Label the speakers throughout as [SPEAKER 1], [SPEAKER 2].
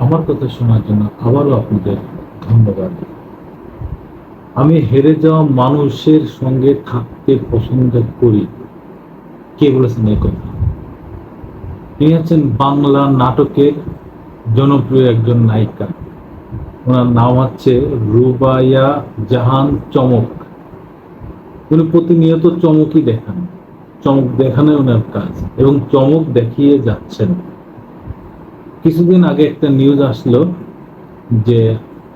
[SPEAKER 1] আমার কথা শোনার জন্য আবারও আপনাদের ধন্যবাদ। আমি হেরে যাওয়া মানুষের সঙ্গে থাকতে পছন্দ করি। কে বলেছেন এই কথা? তিনি হচ্ছেন বাংলা নাটকের জনপ্রিয় একজন নায়িকা। ওনার নাম হচ্ছে রুবাইয়া জাহান চমক। উনি প্রতিনিয়ত চমকই দেখান। চমক দেখানো ওনার কাজ এবং চমক দেখিয়ে যাচ্ছেন। কিছুদিন আগে একটা নিউজ আসলো যে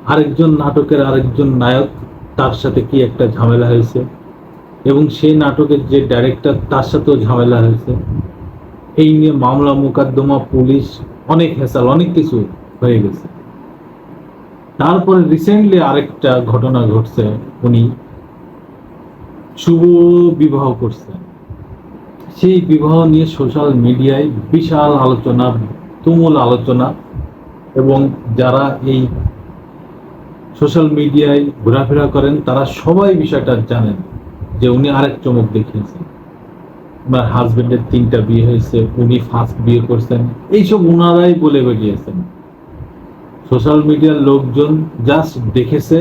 [SPEAKER 1] আরেকজন নাটকের আরেকজন নায়ক তার সাথে কি একটা ঝামেলা হয়েছে এবং সেই নাটকের যে ডাইরেক্টর তার সাথেও ঝামেলা হয়েছে। এই নিয়ে মামলা, মোকদ্দমা, পুলিশ, অনেক হেসাল অনেক কিছু হয়ে গেছে। তারপরে রিসেন্টলি আরেকটা ঘটনা ঘটছে, উনি শুভ বিবাহ করছেন। সেই বিবাহ নিয়ে সোশ্যাল মিডিয়ায় বিশাল আলোচনা তুমুল আলোচনা এবং যারা এই সোশ্যাল মিডিয়ায় ঘোরাফেরা করেন, তারা সবাই বিষয়টা জানেন যে উনি আরেক চমক দেখিয়েছেন। ওনার হাজবেন্ডের তিনটা বিয়ে হয়েছে, উনি ফার্স্ট বিয়ে করছেন। এইসব ওনারাই বলে বেরিয়েছেন। সোশ্যাল মিডিয়ার লোকজন জাস্ট দেখেছে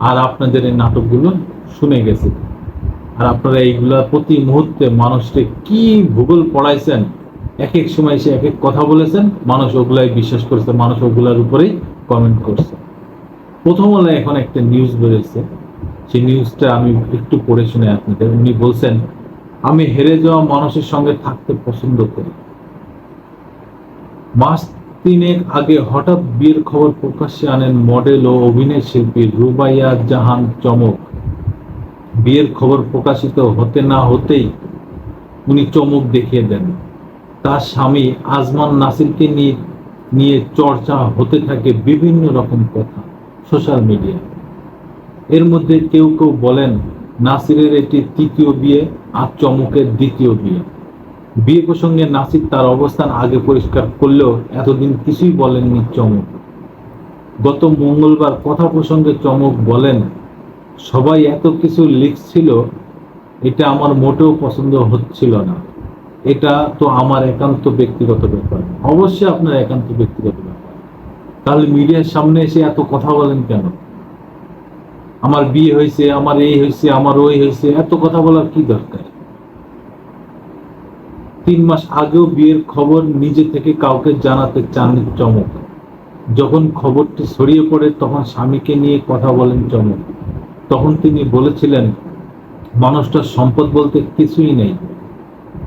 [SPEAKER 1] আর আপনাদের এই নাটকগুলো শুনে গেছে। আর আপনারা এইগুলা প্রতি মুহূর্তে মানুষকে কি ভূগোল পড়াইছেন এক এক সময় এসে এক এক কথা বলেছেন, মানুষ ওগুলাই বিশ্বাস করছে, মানুষ ওগুলার উপরেই কমেন্ট করছে। প্রথম আলোয় এখন একটা নিউজ বেরোচ্ছে সেই নিউজটা আমি একটু পড়ে শুনে আপনাদের, উনি বলছেন, আমি হেরে যাওয়া মানুষের সঙ্গে থাকতে পছন্দ করি। মাস তিনেক আগে হঠাৎ বিয়ের খবর প্রকাশ্যে আনেন মডেল ও অভিনয় শিল্পী রুবাইয়া জাহান চমক। বিয়ের খবর প্রকাশিত হতে না হতেই উনি চমক দেখিয়ে দেন। তার স্বামী আজমান নাসিরকে নিয়ে নিয়ে চর্চা হতে থাকে বিভিন্ন রকম কথা সোশ্যাল মিডিয়া এর মধ্যে কেউ কেউ বলেন, নাসিরের এটি তৃতীয় বিয়ে আর চমকের দ্বিতীয় বিয়ে। বিয়ে প্রসঙ্গে নাসির তার অবস্থান আগে পরিষ্কার করলেও এতদিন কিছুই বলেননি চমক। গত মঙ্গলবার কথা প্রসঙ্গে চমক বলেন, সবাই এত কিছু লিখছিল, এটা আমার মোটেও পছন্দ হচ্ছিল না। এটা তো আমার একান্ত ব্যক্তিগত ব্যাপার। অবশ্যই আপনার একান্ত ব্যক্তিগত ব্যাপার। তাহলে মিডিয়ার সামনে এসে এত কথা বলেন কেন? আমার বিয়ে হয়েছে, আমার এই হয়েছে, আমার ওই হয়েছে, এত কথা বলার কি দরকার? তিন মাস আগেও বিয়ের খবর নিজে থেকে কাউকে জানাতে চান চমক। যখন খবরটি ছড়িয়ে পড়ে, তখন স্বামীকে নিয়ে কথা বলেন চমক। তখন তিনি বলেছিলেন, মানুষটার সম্পদ বলতে কিছুই নেই।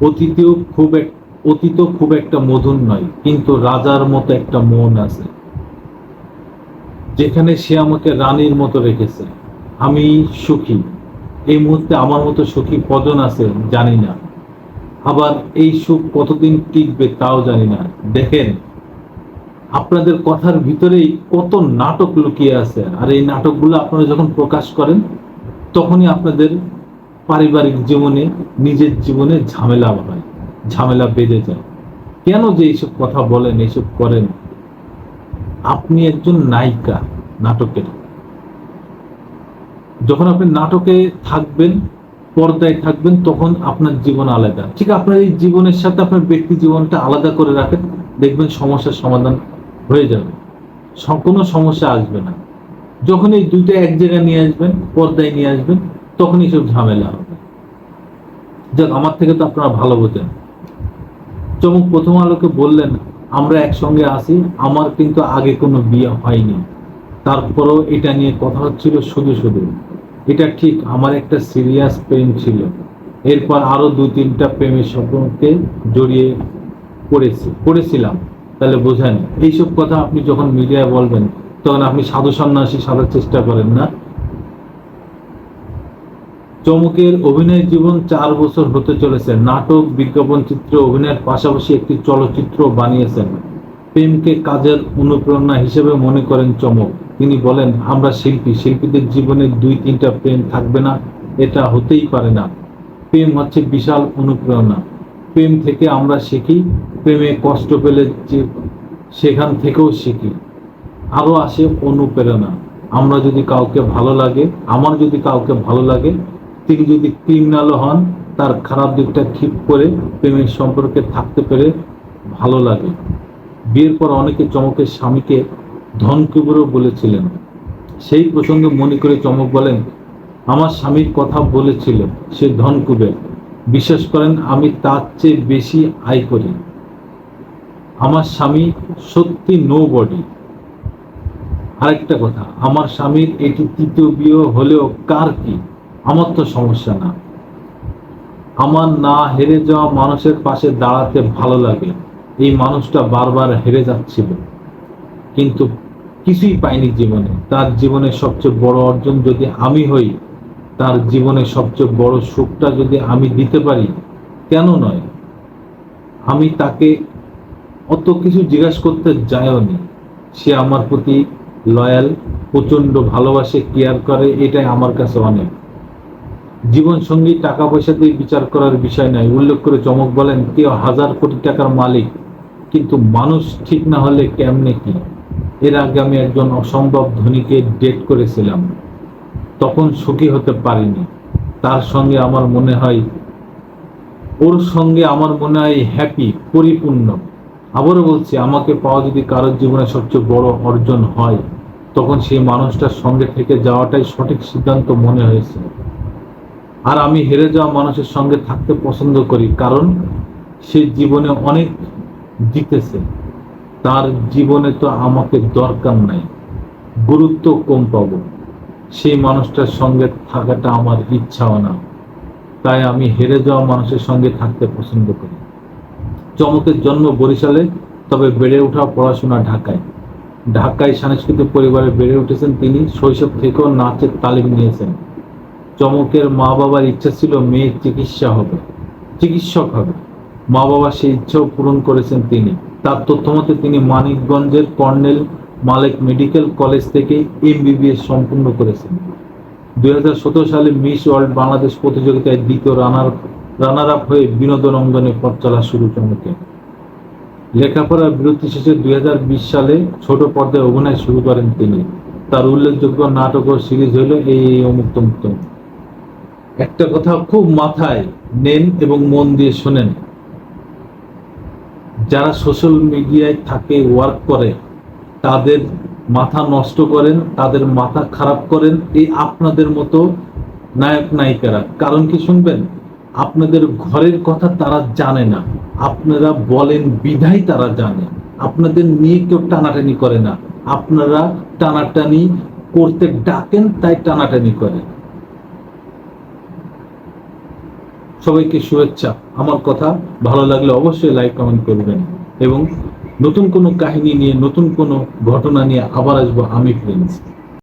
[SPEAKER 1] অতীতেও খুব এক অতীত খুব একটা মধুর নয়, কিন্তু রাজার মতো একটা মন আছে, যেখানে সে আমাকে রানীর মতো রেখেছে। আমি সুখী। এই মুহূর্তে আমার মতো সুখী কজন আছে জানি না। আবার এই সুখ কতদিন টিকবে তাও জানি না। দেখেন, আপনাদের কথার ভিতরেই কত নাটক লুকিয়ে আছে। আর এই নাটকগুলো আপনারা যখন প্রকাশ করেন, তখনই আপনাদের পারিবারিক জীবনে, নিজের জীবনে ঝামেলা হয় ঝামেলা বেঁধে যায়। কেন যে এইসব কথা বলেন, এইসব করেন? আপনি একজন নায়িকা, নাটকের। যখন আপনি নাটকে থাকবেন, পর্দায় থাকবেন, তখন আপনার জীবন আলাদা। ঠিক আপনার এই জীবনের সাথে আপনার ব্যক্তি জীবনটা আলাদা করে রাখেন, দেখবেন সমস্যার সমাধান হয়ে যাবে। কোনো সমস্যা আসবে না। যখন এই দুইটা এক জায়গায় নিয়ে আসবেন, পর্দায় নিয়ে আসবেন তখনই সব ঝামেলা হবে। যাক, আমার থেকে তো আপনারা ভালো বোঝেন। চমক প্রথম আলোকে বললেন, আমরা একসঙ্গে আসি আমার কিন্তু আগে কোনো বিয়ে হয়নি। তারপরেও এটা নিয়ে কথা হচ্ছিল শুধু শুধু। এটা ঠিক আমার একটা সিরিয়াস প্রেম ছিল। এরপর আরও দু তিনটা প্রেমের স্বপ্নকে জড়িয়ে পড়েছি, পড়েছিলাম। তাহলে বোঝেন, এইসব কথা আপনি যখন মিডিয়ায় বলবেন, তখন আপনি সাধু সন্ন্যাসী সাজার চেষ্টা করেন না? চমকের অভিনয় জীবন চার বছর হতে চলেছে। নাটক, বিজ্ঞাপন, চিত্র অভিনয়ের পাশাপাশি একটি চলচ্চিত্র বানিয়েছেন। প্রেমকে কাজের অনুপ্রেরণা হিসেবে মনে করেন চমক। তিনি বলেন, আমরা শিল্পী, শিল্পীদের জীবনে দুই, তিনটা প্রেম থাকবে না, এটা হতেই পারে না। প্রেম হচ্ছে বিশাল অনুপ্রেরণা। প্রেম থেকে আমরা শিখি, প্রেমে কষ্ট পেলে যে, সেখান থেকেও শিখি। আরও আসে অনুপ্রেরণা। আমরা যদি কাউকে ভালো লাগে, আমার যদি কাউকে ভালো লাগে তিনি যদি ক্রিমিনালও হন, তার খারাপ দিকটা ঠিক করে প্রেমের সম্পর্কে থাকতে পেরে ভালো লাগে। বিয়ের পর অনেকে চমকের স্বামীকে ধনকুবেরও বলেছিলেন। সেই প্রসঙ্গে মনে করে চমক বলেন, আমার স্বামীর কথা বলেছিল, সে ধনকুবের। বিশ্বাস করেন, আমি তার চেয়ে বেশি আয় করি। আমার স্বামী সত্যি নো বডি আরেকটা কথা, আমার স্বামীর এটি তৃতীয় বিয়ে হলেও কার কি? আমার তো সমস্যা না। আমার না হেরে যাওয়া মানুষের পাশে দাঁড়াতে ভালো লাগে। এই মানুষটা বারবার হেরে যাচ্ছিল। কিন্তু কিছুই পাইনি জীবনে। তার জীবনের সবচেয়ে বড় অর্জন যদি আমি হই, তার জীবনের সবচেয়ে বড় সুখটা যদি আমি দিতে পারি, কেন নয়? আমি তাকে অত কিছু জিজ্ঞাসা করতে যায়নি। সে আমার প্রতি লয়াল প্রচণ্ড ভালোবাসে কেয়ার করে, এটাই আমার কাছে অনেক। জীবন সঙ্গী, টাকা পয়সা দিয়ে বিচার করার বিষয় নয় উল্লেখ করে চমক বলেন, কেউ হাজার কোটি টাকার মালিক, কিন্তু মানুষ ঠিক না হলে কেমনে কি? এর আগে আমি একজন অসম্ভব ধনীকে ডেট করেছিলাম। তখন সুখী হতে পারিনি। তার সঙ্গে আমার মনে হয়, ওর সঙ্গে আমার মনে হয় হ্যাপি পরিপূর্ণ। আবারও বলছি, আমাকে পাওয়া যদি কারোর জীবনে সবচেয়ে বড় অর্জন হয়, তখন সেই মানুষটার সঙ্গে থেকে যাওয়াটাই সঠিক সিদ্ধান্ত মনে হয়েছে। আর আমি হেরে যাওয়া মানুষের সঙ্গে থাকতে পছন্দ করি, কারণ সে জীবনে অনেক জিতেছে। তার জীবনে তো আমাকে দরকার নাই, গুরুত্ব কম পাবো। সেই মানুষটার সঙ্গে থাকাটা আমার ইচ্ছাও না, তাই আমি হেরে যাওয়া মানুষের সঙ্গে থাকতে পছন্দ করি। চমকের জন্ম বরিশালে, তবে বেড়ে ওঠা পড়াশোনা ঢাকায়। ঢাকায় সাংস্কৃতিক পরিবারে বেড়ে উঠেছেন তিনি, শৈশব থেকেও নাচের তালিম নিয়েছেন। চমকের মা বাবার ইচ্ছা ছিল মেয়ের চিকিৎসা হবে, চিকিৎসক হবে। মা বাবা সেই ইচ্ছাও পূরণ করেছেন তিনি। তার তথ্যমতে তিনি মানিকগঞ্জের কর্নেল মালেক মেডিকেল কলেজ থেকে এমবিবিএস সম্পূর্ণ করেছেন। দুই হাজার সতেরো সালে মিস ওয়ার্ল্ড বাংলাদেশ প্রতিযোগিতায় দ্বিতীয় রানার রানার আপ হয়ে বিনোদন অঙ্গনে পথ চলা শুরু চমকে। লেখাপড়ার বিরতি শেষে দুই হাজার বিশ সালে ছোট পর্দায় অভিনয় শুরু করেন তিনি। তার উল্লেখযোগ্য নাটক ও সিরিজ হল এই এই অমুক তমুক তমুক। একটা কথা খুব মাথায় নেন এবং মন দিয়ে শোনেন। যারা সোশ্যাল মিডিয়ায় থাকে ওয়ার্ক করে, তাদের মাথা নষ্ট করেন, তাদের মাথা খারাপ করেন, এই আপনাদের মতো নায়ক, নায়িকারা। কারণ কি শুনবেন? আপনাদের ঘরের কথা তারা জানে না। আপনারা বলেন বিধাই তারা জানে। আপনাদের নিয়ে কেউ টানাটানি করে না। আপনারা টানাটানি করতে ডাকেন, তাই টানাটানি করে। সবাইকে শুভেচ্ছা। আমার কথা ভালো লাগলে অবশ্যই লাইক, কমেন্ট করবেন। এবং নতুন কোনো কাহিনী নিয়ে, নতুন কোনো ঘটনা নিয়ে আবার আসব আমি প্রিন্স